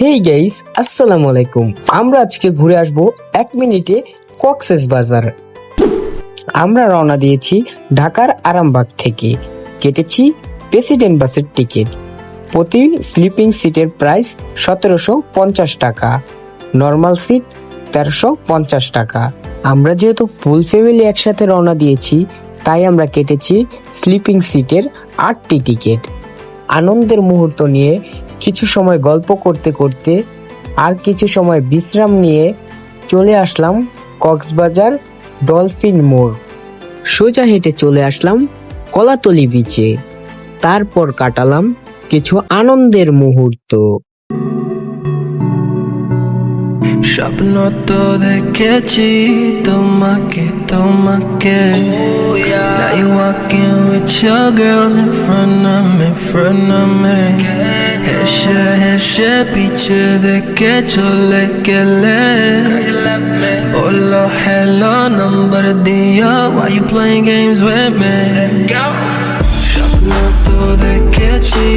Hey guys আসসালামু আলাইকুম। আমরা আজকে ঘুরে আসব এক মিনিটে কক্সেস বাজার। আমরা রওনা দিয়েছি ঢাকার আরামবাগ থেকে। কেটেছি প্রেসিডেন্ট বাসের টিকিট। প্রতি স্লিপিং সিটের প্রাইস সতেরোশো পঞ্চাশ টাকা। নর্মাল সিট তেরোশো পঞ্চাশ টাকা। আমরা যেহেতু ফুল ফ্যামিলি একসাথে রওনা দিয়েছি, তাই আমরা কেটেছি স্লিপিং সিটের আটটি টিকিট। আনন্দের মুহূর্ত নিয়ে কিছু সময় গল্প করতে করতে আর কিছু সময় বিশ্রাম নিয়ে চলে আসলাম কক্সবাজার ডলফিন মোড়। সোজা হেঁটে চলে আসলাম কলাতলি বিচে তারপর কাটালাম কিছু আনন্দের মুহূর্ত। স্বপ্ন তো দেখেছি তোমাকে তোমাকে Now you walking with your girls in front of me, front of me হেসে হেসে পিছে দেখে চলে গেলে বললো hello number দিয়া Why you playing games with me স্বপ্ন তো দেখেছি